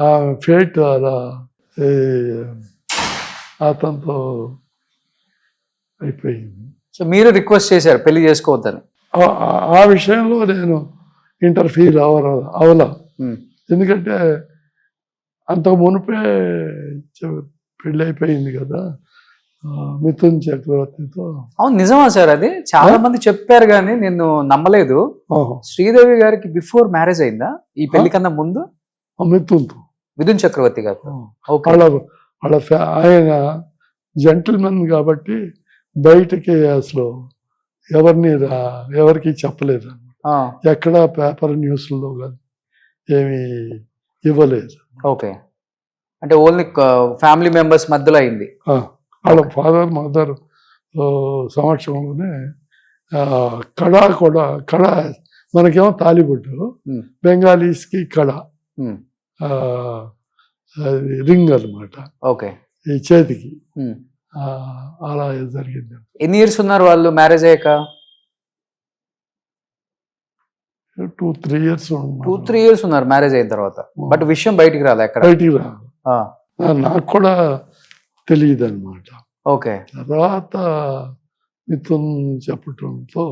ఆ ఫేట్ అలా అతనితో అయిపోయింది. సో మీరు రిక్వెస్ట్ చేశారు పెళ్ళి చేసుకోవద్దని. ఆ- విషయంలో నేను ఇంటర్ఫీర్ అవర అవలా. ఎందుకంటే అంతకు మునిపే పెళ్ళి అయిపోయింది కదా మిథున్ చక్రవర్తితో. అవును నిజమా సార్ అది? చాలా మంది చెప్పారు కానీ నేను నమ్మలేదు. శ్రీదేవి గారికి బిఫోర్ మ్యారేజ్ అయిందా? ఈ పెళ్ళి కన్నా ముందు? మిథున్తో. మిథున్ చక్రవర్తి గారు. వాళ్ళ ఆయన జెంటిల్మెన్ కాబట్టి బయటకి అసలు ఎవరిని ఎవరికి చెప్పలేదు. ఎక్కడ పేపర్ న్యూస్లో కానీ ఏమీ ఇవ్వలేదు. ఓకే. అంటే ఓన్లీ ఫ్యామిలీ మెంబర్స్ మధ్యలో అయింది. వాళ్ళ ఫాదర్ మదర్ సమక్షంలోనే కళ కూడా కళ మనకేమో తాలిబొట్టు. బెంగాలీస్కి కళ. రింగ్ అన్నమాట. ఓకే. ఈ చేతికి. అలా జరిగింది. ఎన్ని ఇయర్స్ ఉన్నారు వాళ్ళు మ్యారేజ్ అయ్యాక? Two three years two three years ఉన్నారు మ్యారేజ్ అయిన తర్వాత. బట్ విషయం బయటికి రాలే ఎక్కడ? బయటికి రా ఆ, ఆ, నాకు కూడా తెలియదు అనమాట ఓకే. తర్వాత మిథున్ చెప్పటంతో